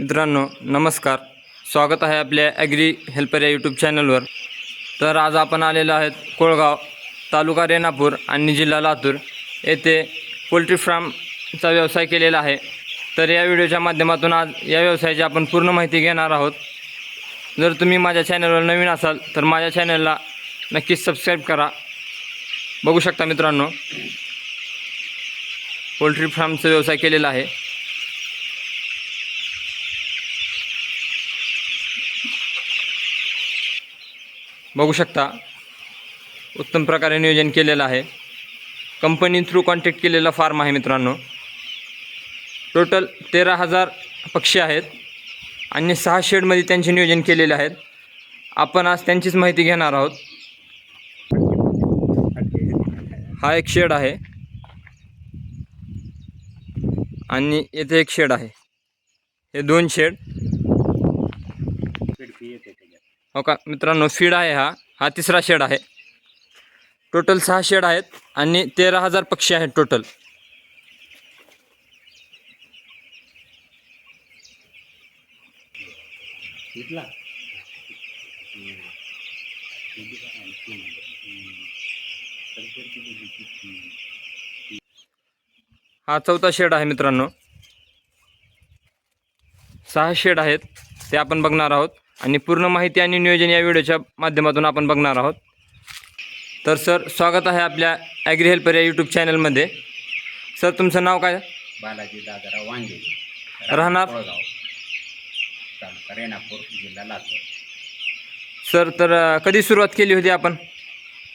मित्रांनो नमस्कार. स्वागत आहे आपल्या ॲग्री हेल्पर या यूट्यूब चॅनलवर तर आज आपण आलेलो आहेत कोळगाव तालुका रेणापूर आणि जिल्हा लातूर येथे पोल्ट्री फार्मचा व्यवसाय केलेला आहे. तर या व्हिडिओच्या माध्यमातून आज या व्यवसायाची आपण पूर्ण माहिती घेणार आहोत. जर तुम्ही माझ्या चॅनलवर नवीन असाल तर माझ्या चॅनलला नक्कीच सबस्क्राईब करा. बघू शकता मित्रांनो पोल्ट्री फार्मचा व्यवसाय केलेला आहे. बघू शकता. उत्तम प्रकारे नियोजन केलेलं आहे. कंपनी थ्रू कॉन्टॅक्ट केलेला फार्म आहे मित्रांनो. टोटल तेरा हजार पक्षी आहेत. आणि सहा शेडमध्ये त्यांचे नियोजन केलेले आहेत. आपण आज त्यांचीच माहिती घेणार आहोत. हा एक शेड आहे. आणि येथे एक शेड आहे. हे दोन शेड हो का? मित्रांनो फीड आहे हा. हा तिसरा शेड आहे. टोटल सहा शेड आहेत आणि तेरा हजार पक्षी आहेत टोटल हा चौथा शेड आहे मित्रांनो. सहा शेड आहेत ते आपण बघणार आहोत. आणि पूर्ण माहिती आणि नियोजन या व्हिडिओच्या माध्यमातून आपण बघणार आहोत. तर सर स्वागत आहे आपल्या ॲग्री हेल्पर या यूट्यूब चॅनलमध्ये सर तुमचं नाव काय? बालाजी दादाराव वांगे. राहणार? तालुका रेणापूर जिल्हा लातूर. सर तर कधी सुरुवात केली होती आपण?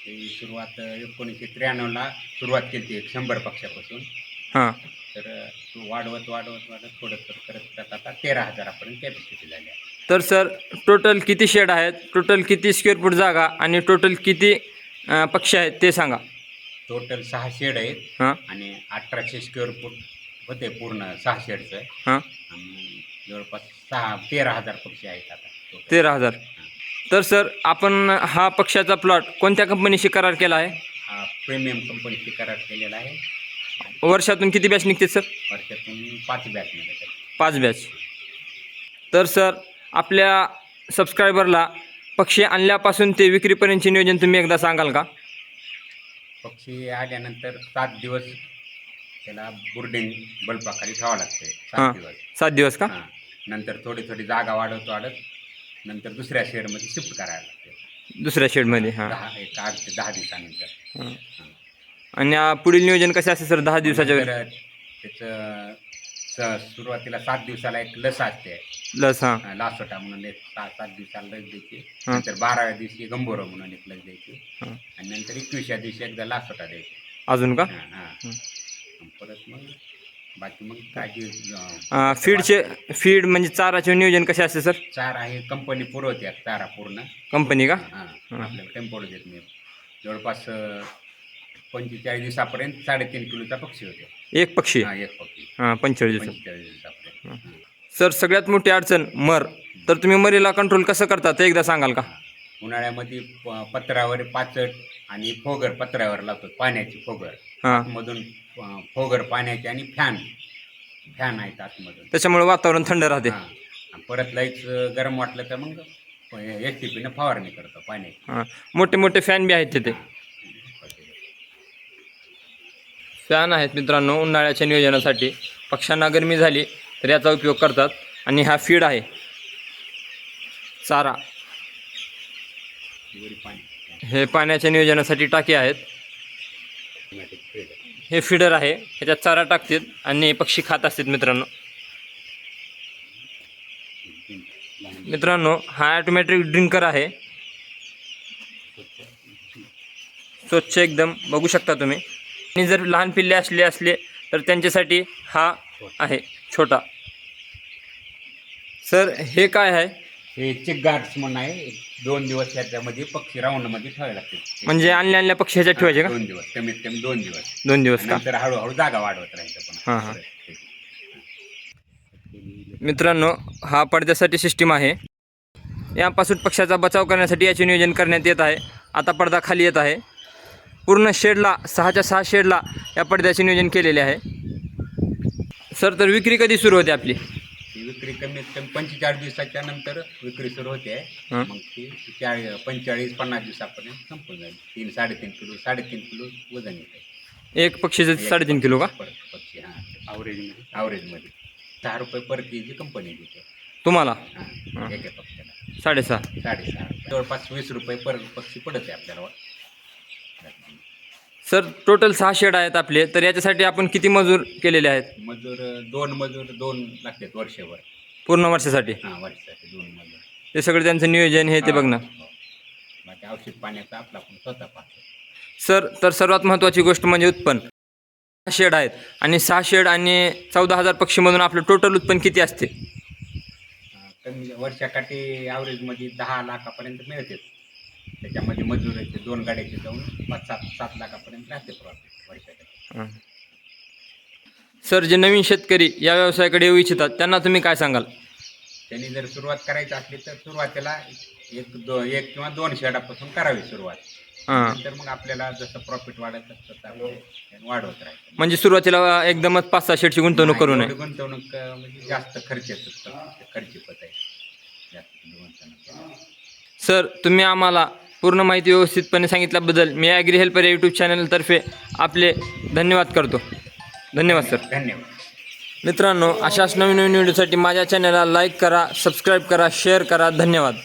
ही सुरुवात एकोणीसशे त्र्याण्णवला सुरुवात केली एक शंभर पक्षापासून. हां. तर तो वाढवत वाढवत वाढत थोडं थोडं करत करत आता तेरा हजारापर्यंत कॅपॅसिटी झाली आहे. तर सर टोटल किती शेड आहेत? टोटल किती स्क्वेअर फूट जागा आणि टोटल किती अ, पक्षी आहेत ते सांगा. टोटल सहा शेड आहेत हां. आणि अठराशे स्क्वेअर फूट होते पूर्ण सहा शेडचं हां. आणि जवळपास सहा तेरा हजार पक्षी आहेत आता total. तेरा हजार. तर सर आपण हा पक्षाचा प्लॉट कोणत्या कंपनीशी करार केला आहे? हा प्रीमियम कंपनीची करार केलेला आहे. वर्षातून किती बॅच निघते सर? वर्षातून पाच बॅच मिळतात पाच बॅच तर सर आपल्या सबस्क्रायबरला पक्षी आणल्यापासून ते विक्रीपर्यंतचे नियोजन तुम्ही एकदा सांगाल का? पक्षी आल्यानंतर सात दिवस त्याला बोर्डिंग बल्बाखाली ठेवावं लागते हां. सात दिवस. सात दिवस का? हां. नंतर थोडी थोडी जागा वाढवत वाढत नंतर दुसऱ्या शेडमध्ये शिफ्ट करायला लागते दुसऱ्या शेडमध्ये हां. दहा एक आठ ते दहा दिवसानंतर. हां. आणि आ, पुढील नियोजन कसे असते सर दहा दिवसाच्या वेळेस नंतर त्याचं स- सुरुवातीला सात दिवसाला एक लस असते. लस हां. अं, लासोटा म्हणून एक सात सात दिवसाला लस द्यायची. हां. नंतर बाराव्या दिवशी गंभोर म्हणून एक लस द्यायची. हां. आणि नंतर एकविसव्या दिवशी एकदा लासोटा द्यायची. अजून का? हां, हां. हं. आणि परत मग बाकी मग काळजी अं, फीडचे फीड म्हणजे चाराचे नियोजन कसे असते सर? चार आहे कंपनी पुरवते चारा पूर्ण. कंपनी का? हां हं. आपल्याला टेम्पोड देत मी जवळपास अं, पंचेचाळीस दिवसापर्यंत साडेतीन किलोचा पक्षी होते. एक पक्षी? हा एक पक्षी. हां पंचेचाळीस दिवस पंचेचाळीस दिवसापर्यंत. हं. सर सगळ्यात मोठी अडचण मर. तर तुम्ही मरीला कंट्रोल कसं करता? ते एकदा सांगाल का? उन्हाळ्यामध्ये प- पत्रावर पाचट आणि फोगर पत्र्यावर लावतो पाण्याची फोगर. हां. अं, फोगर पाण्याची आणि फॅन. फॅन आहेत आतमधून. त्याच्यामुळे वातावरण थंड राहते. हां. आणि परत लाइट गरम वाटलं तर मग एस टी पीनं फवारणी करतो पाण्याची. हां. मोठे मोठे फॅन बी आहेत तिथे. फॅन आहेत मित्रांनो उन्हाळ्याच्या नियोजनासाठी. पक्ष्यांना गरमी झाली तर याचा उपयोग करतात. आणि हा फीड आहे. चारा. हे पाण्याच्या नियोजनासाठी टाके आहेत. हे फीडर आहे. ह्याच्यात चारा टाकतात आणि पक्षी खात असतात मित्रांनो. मित्रांनो हा ॲटोमॅटिक ड्रिंकर आहे. स्वच्छ एकदम. बघू शकता तुम्ही. आणि जर लहान पिल्ले असले असले तर त्यांच्यासाठी हा आहे छोटा. सर हे काय आहे? हे चिक गार्ड्स म्हणून आहे. एक दोन दिवस याच्यामध्ये पक्षी राऊंडमध्ये ठेवावे लागते म्हणजे आणल्या आणल्या पक्षी ह्याच्यात ठेवायचे का? दोन दिवस कमीत कमी दोन दिवस. दोन दिवस का? नंतर हळूहळू जागा वाढवत राहायचं हां. पण मित्रांनो हा पडद्यासाठी सिस्टीम आहे. यापासून पक्षाचा बचाव करण्यासाठी याचे नियोजन करण्यात येत आहे. आता पडदा खाली येत आहे. पूर्ण शेडला सहाच्या सहा शेडला या पडद्याचे नियोजन केलेले आहे. सर तर विक्री कधी सुरू होते आपली? ती विक्री कमीत कमी पंचेचाळीस दिवसाच्या नंतर विक्री सुरू होते. हं. मग ती चाळीस पंचेचाळीस पन्नास दिवसापर्यंत संपून जाईल. तीन साडेतीन किलो साडेतीन किलो वजन येते. एक पक्षीचं साडेतीन किलो का? पक्षी हां. ॲव्हरेजमध्ये ॲव्हरेजमध्ये सहा रुपये पर के जी कंपनी देते. तुम्हाला? हां. एका पक्षाला. साडेसहा. साडेसहा. जवळपास वीस रुपये पर पक्षी पडत आहे आपल्याला. सर टोटल सहा शेड आहेत आपले तर याच्यासाठी आपण किती मजूर केलेले आहेत? मजूर दोन मजूर दोन लागतात वर्षभर. पूर्ण वर्षासाठी? हां वर्षासाठी दोन मजूर. ते सगळं त्यांचं नियोजन हे ते बघणार हो. बाकी औषध पाण्याचा आपला आपण स्वतः पाहतो. सर तर सर्वात महत्त्वाची गोष्ट म्हणजे उत्पन्न. सहा शेड आहेत आणि सहा शेड आणि चौदा हजार पक्षीमधून आपलं टोटल उत्पन्न किती असते? अं, कमी वर्षाकाठी ॲव्हरेजमध्ये दहा लाखापर्यंत मिळते त्याच्यामध्ये मजुराचे दोन गाड्याचे जाऊन पाच सात सात लाखापर्यंत राहते प्रॉफिट वर्षाकाठी हं. सर जे नवीन शेतकरी या व्यवसायाकडे येऊ इच्छितात त्यांना तुम्ही काय सांगाल? त्यांनी जर सुरुवात करायची असली तर सुरुवातीला एक दो एक किंवा दोन शेडापासून करावी सुरुवात. हां. नंतर मग आपल्याला जसं प्रॉफिट वाढत असतं तर आपण वाढवत राहायचं. म्हणजे सुरुवातीला एकदमच पाच सहा शेडची गुंतवणूक करू नये. एवढी गुंतवणूक अं, म्हणजे जास्त खर्च येतो खर्चिक आहे जास्त गुंतवणूक. सर तुम्ही आम्हाला पूर्ण माहिती व्यवस्थितपणे सांगितल्याबद्दल मी ॲग्री हेल्पर या यूट्यूब चॅनलतर्फे आपले धन्यवाद करतो. धन्यवाद सर. धन्यवाद. मित्रांनो अशाच नवीन नवीन व्हिडिओसाठी माझ्या चॅनलला लाईक करा सबस्क्राईब करा शेअर करा. धन्यवाद.